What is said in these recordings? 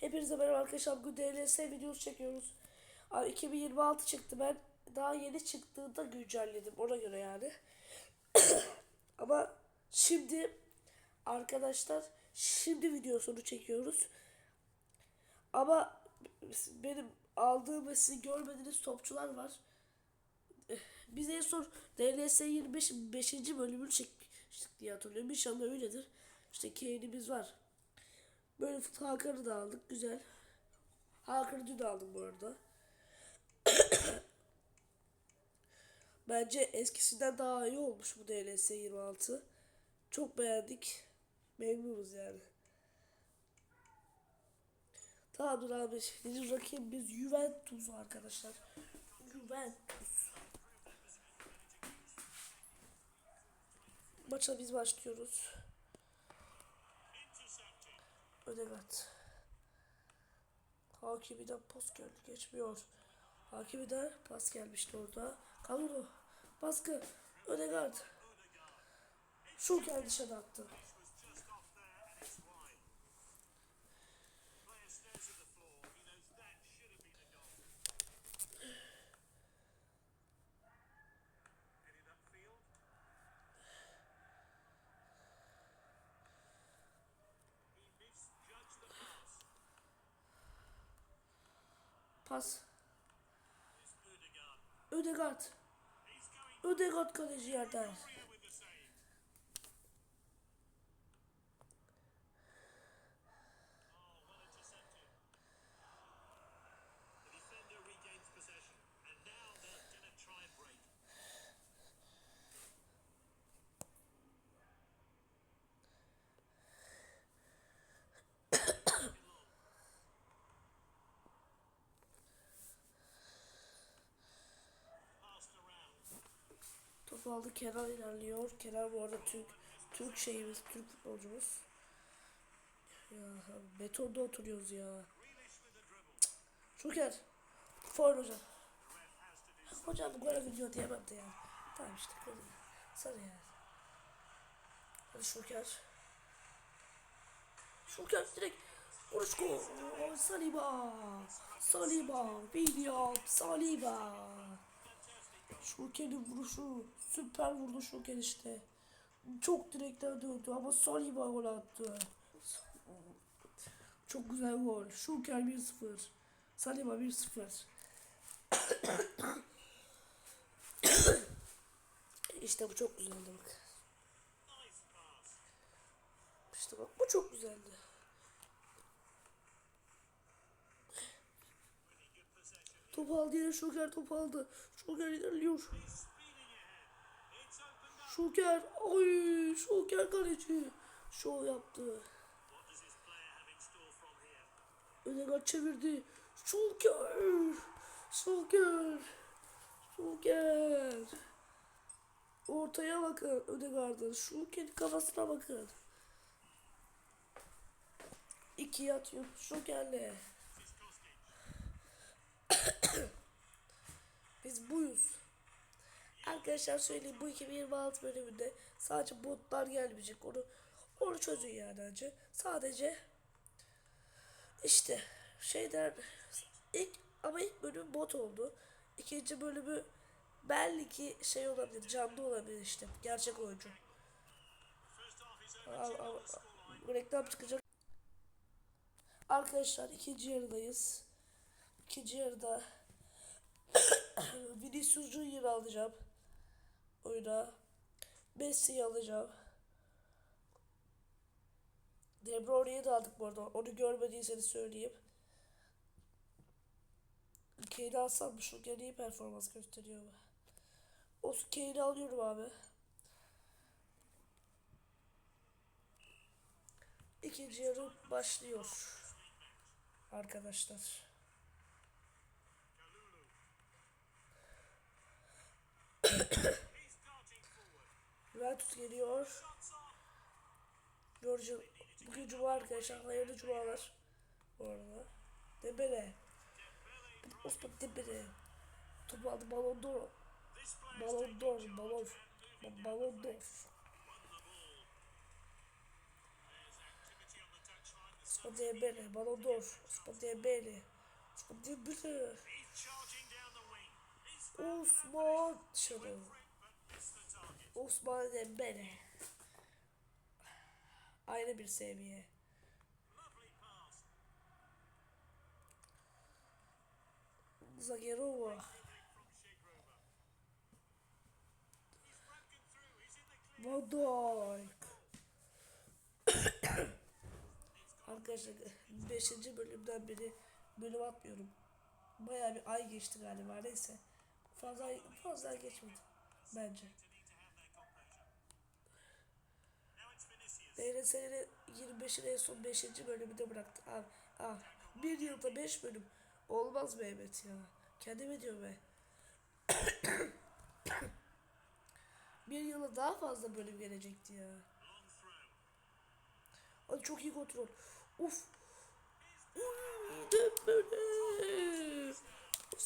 Hepinize merhaba arkadaşlar. Bugün DLS videosu çekiyoruz. Abi 2026 çıktı. Ben daha yeni çıktığında güncelledim. Ona göre yani. Ama şimdi arkadaşlar şimdi videosunu çekiyoruz. Ama benim aldığım ve sizin görmediğiniz topçular var. Biz en son DLS 25 5. bölümünü çekmiştik diye hatırlıyorum. İnşallah öyledir. İşte Kane'imiz var. Böyle fut Hakan'ı da aldık. Güzel. Hakan'ı dün aldım bu arada. Bence eskisinden daha iyi olmuş bu DLS 26. Çok beğendik. Memnunuz yani. Tamamdır abi. Bizim rakibimiz Juventus arkadaşlar. Juventus. Maça biz başlıyoruz. Ödegaard. Hakimiden pas geldi. Geçmiyor. Hakimiden pas gelmişti orada. Kaluru. Baskı. Ödegaard. Şu geldi dışarı attı. Pas. Ödegaard. Ödegaard kaleci yerden. Topu aldı Kenan ilerliyor. Kenan bu arada Türk Türk şeyimiz, Türk futbolcumuz. Ya betonda oturuyoruz ya. Şoker. Faul hocam. Hocam gole gidiyor diyemem de ya. Tamam işte. Hadi. Sarı ya. Hadi Şoker. Şoker direkt gol. Oo, Saliba. Saliba. William. Saliba. Şoker'in vuruşu. Süper vurdu Şoker işte. Çok direkten döndü ama Saliba gol attı. Çok güzel gol. Şoker 1-0. Saliba 1-0. İşte bu çok güzeldi bak. İşte bak bu çok güzeldi. Top aldı yine Şoker top aldı. Şoker ilerliyor. Şoker. Ay Şoker kaleci. Şov yaptı. Ödegaard çevirdi. Şoker. Şoker. Şoker. Ortaya bakın Ödegaard'ın. Şoker'in kafasına bakın. İkiye atıyor Şoker'le. Biz buyuz. Arkadaşlar söyleyeyim bu 2026 bölümünde sadece botlar gelmeyecek. Onu onu çözün yani önce. Sadece işte şeyden ilk ama ilk bölüm bot oldu. İkinci bölümü belki şey olabilir, canlı olabilir işte. Gerçek oyuncu. Al, reklam çıkacak. Arkadaşlar ikinci yarıdayız. İkinci yarıda Vinicius Junior alacağım. Oyuna. Messi'yi alacağım. De Bruyne'yi de aldık bu arada. Onu görmediyseniz söyleyeyim. Kane'i alsam mı? Şu gene iyi performans gösteriyor mu? O Kane'i alıyorum abi. İkinci yarı başlıyor. Arkadaşlar. Juventus geliyor. Göreceğiz. Bugün cuma arkadaşlar. Hayırlı cumalar. Bu arada. Dembele. Osman Dembele. Topu aldı Balon d'Or. Balon d'Or. Balon. Balon d'Or. Osman Dembele. Balon d'Or. Osman Dembele. Osman Dembele. Osman şunu. Osman Dembele. Ayrı bir seviye. Zagerova. Van Dijk. Arkadaşlar 5. bölümden beri bölüm atmıyorum. Baya bir ay geçti galiba neyse. Fazla fazla geçmedi bence. DLS'nin 25'in en son 5. bölümünde bıraktı. Abi, abi bir yılda 5 bölüm olmaz Mehmet ya. Kendime diyorum ben. bir yıla daha fazla bölüm gelecekti ya. Ay çok iyi kontrol. Uf. Uy, Dembele.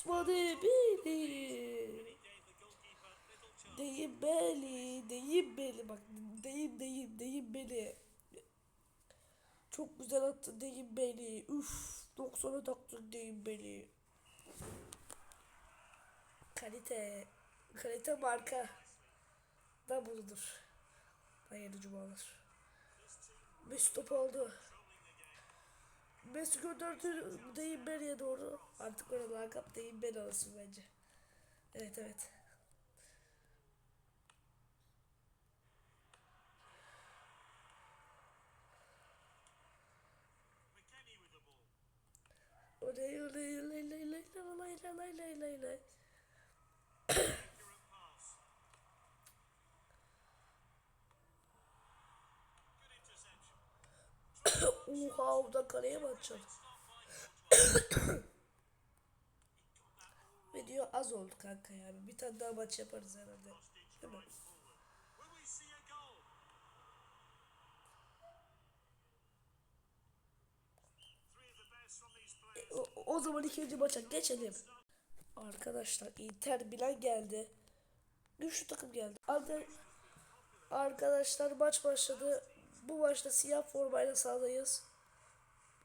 Little chance. Deyim beli, deyim beli bak deyim deyim deyim beli. Çok güzel attı deyim beli. Üf 90'a taktın deyim beli. Kalite, kalite marka da budur. Hayırlı cumalar. Mesut top aldı. Mesut gönderdi deyim beliye doğru. Artık orada lakap deyim beli olsun bence. Evet evet. McKennie with the ball. Oley oley oley oley oley oley oley oley oley oley. Accurate pass. Good interception. Oha o da kaleye mi atacaksın? Video az oldu kanka yani. Bir tane daha maç yaparız herhalde. Değil mi? Players. O, o zaman ikinci maça geçelim. Arkadaşlar Inter Milan geldi. Güçlü takım geldi. Arka- Arkadaşlar maç başladı. Bu maçta siyah formayla sahadayız.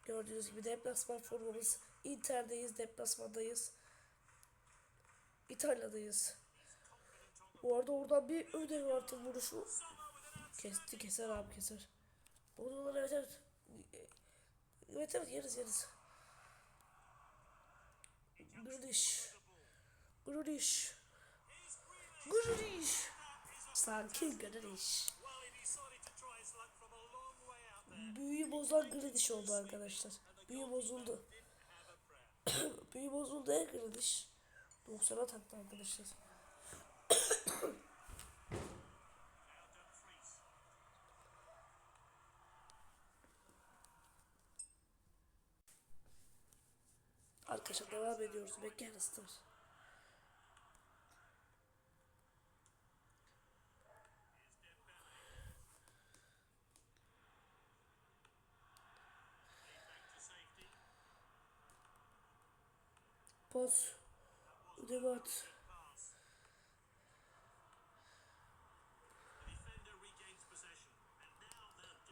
Gördüğünüz gibi deplasman formamız. Inter'deyiz, deplasmandayız. İtalya'dayız. Bu arada oradan bir ödev artı vuruşu. Kesti keser abi keser. Olur evet evet. Evet evet yeriz yeriz. Grudiş. Grudiş. Grudiş. Sanki Grudiş. Büyü bozan Grudiş oldu arkadaşlar. Büyü bozuldu. Büyü bozuldu ya Grudiş. 90'a taktı arkadaşlar. Arkadaşlar devam ediyoruz. McAllister. To Pas. Ödeme at.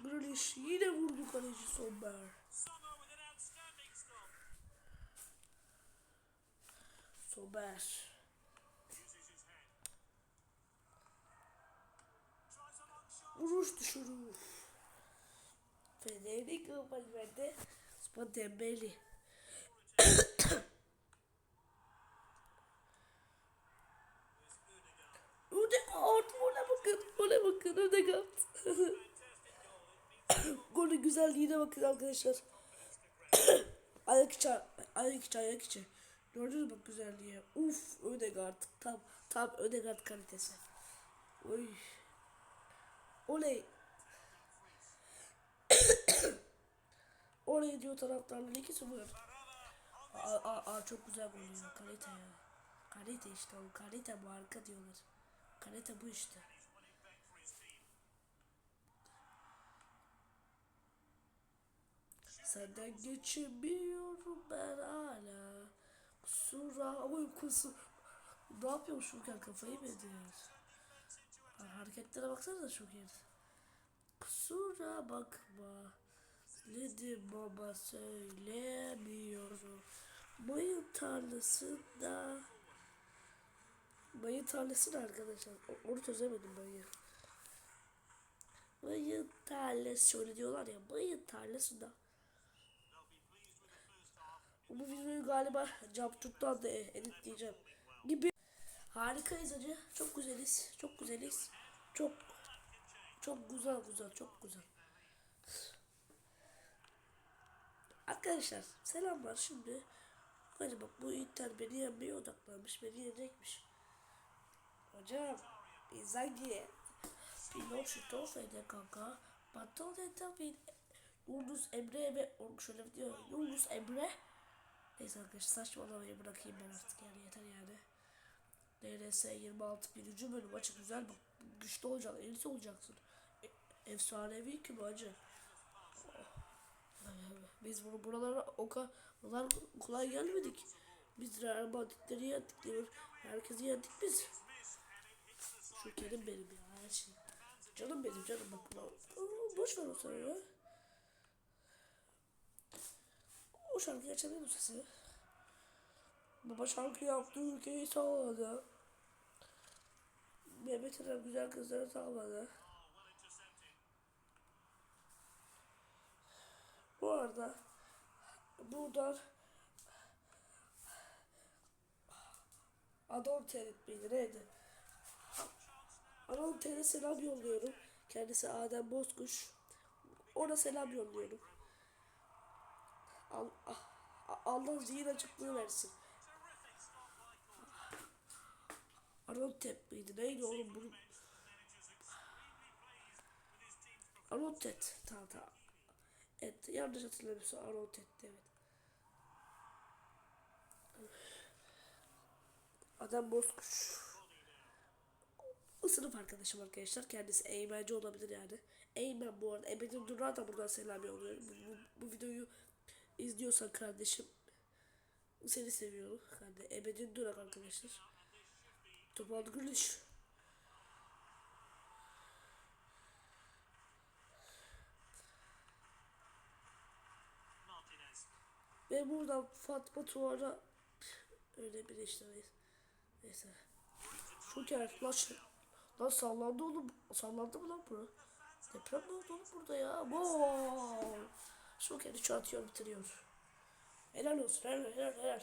Grealish yine vurdu kaleci Sommer. Sommer. Vuruş düşürür. Fener'in kampanyası Osman Bakın. Ödegaard. Golün güzelliğine bakın arkadaşlar. ayak içi. Ayak içi. Ayak içi. Gördünüz mü güzelliğe. Uf. Ödegaard. Tam. Tam Ödegaard kalitesi. Oy. Oley. Oraya diyor taraftarlar 2-0. Aa, aa, aa, çok güzel gol. Kalite ya. Kalite işte o. Kalite marka diyorlar. Kalite bu işte. Senden geçemiyorum ben hala. Kusura oy kusur. Ne yapıyor Şurkan kafayı mı ediyor? Ha, hareketlere baksana da çok iyi. Kusura bakma. Sevdim ama söylemiyorum. Mayın tarlasında Mayın tarlası arkadaşlar? Onu çözemedim mayı. Mayın tarlası şöyle diyorlar ya. Mayın tarlasında. Bu videoyu galiba Capcut'tan da editleyeceğim. Gibi. Harikayız acı. Çok güzeliz. Çok güzeliz. Çok çok güzel güzel çok güzel. Arkadaşlar selamlar şimdi. Hadi bu Inter beni yenmeye odaklanmış. Beni yenecekmiş. Hocam Inzaghi şutu olsaydı kanka Baton tabii Yunus Emre ve şöyle diyor Yunus Emre Neyse arkadaşlar saçmalamayı bırakayım ben artık yani yeter yani DRS 26 birinci bölüm açık güzel bak güçlü olacaksın elisi olacaksın e, efsanevi ki bu acı biz bunu buralara o kadar kolay gelmedik. Biz Real Madrid'leri yendik diyor. Herkesi yendik biz. Şu Kerim benim ya her şey. Canım benim canım bak Boş ver o sana ya. O şarkıyı açabilir misin sesi? Baba şarkı yaptı ülkeyi sağladı. Mehmet İrem güzel kızları sağladı. Bu arada buradan Adon Terit miydi neydi? Adon Terit'e selam yolluyorum. Kendisi Adem Bozkuş. Ona selam yolluyorum. Al, ah, Allah zihin açıklığı versin. Arontet miydi? Neydi oğlum bunun? Arontet. Tamam tamam. Evet yanlış hatırlamıyorsam Arontet'ti evet. Adam bozkuş. Sınıf arkadaşım arkadaşlar. Kendisi eğmenci olabilir yani. Eğmen bu arada. Ebedin Duran da buradan selam yolluyorum. Bu, bu, bu videoyu izliyorsan kardeşim seni seviyorum. Yani Ebedin Duran arkadaşlar. Topal Gülüş. Ve buradan Fatma Tuğar'a öyle bir işte neyse. Neyse. Şoker lan, lan sallandı oğlum. Sallandı mı lan bu? Deprem mi oldu oğlum burada ya? Wow. Şoker'i şu atıyor bitiriyor. Helal olsun helal helal helal.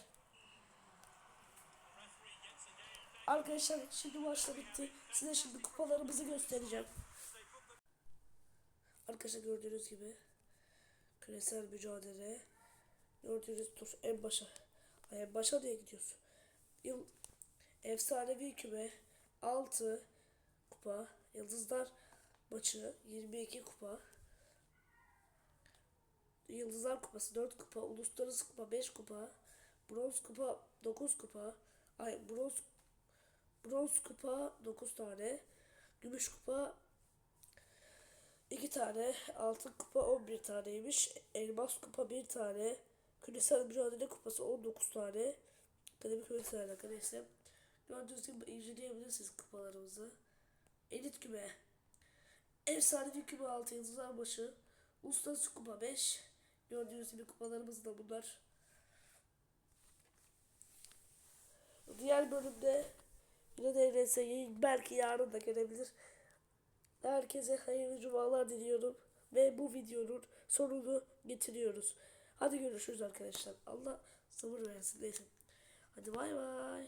Arkadaşlar şimdi maçta bitti. Size şimdi kupalarımızı göstereceğim. Arkadaşlar gördüğünüz gibi küresel mücadele gördüğünüz tur en başa. En başa diye gidiyoruz. Yıl efsanevi küme 6 kupa. Yıldızlar maçı 22 kupa. Yıldızlar Kupası 4 kupa, Uluslararası Kupa 5 kupa, Bronz Kupa 9 kupa, ay bronz bronz kupa 9 tane, gümüş kupa 2 tane, altın kupa 11 taneymiş, elmas kupa 1 tane, küresel mücadele kupası 19 tane, akademik küresel arkadaşlar. Gördüğünüz gibi inceleyebilirsiniz kupalarımızı. Elit küme, efsanevi küme 6 yıldızlar başı, uluslararası kupa 5, gördüğünüz gibi kupalarımız da bunlar. Diğer bölümde yine DRS'yi belki yarın da gelebilir. Herkese hayırlı cumalar diliyorum. Ve bu videonun sonunu getiriyoruz. Hadi görüşürüz arkadaşlar. Allah sabır versin. Neyse. Hadi bay bay.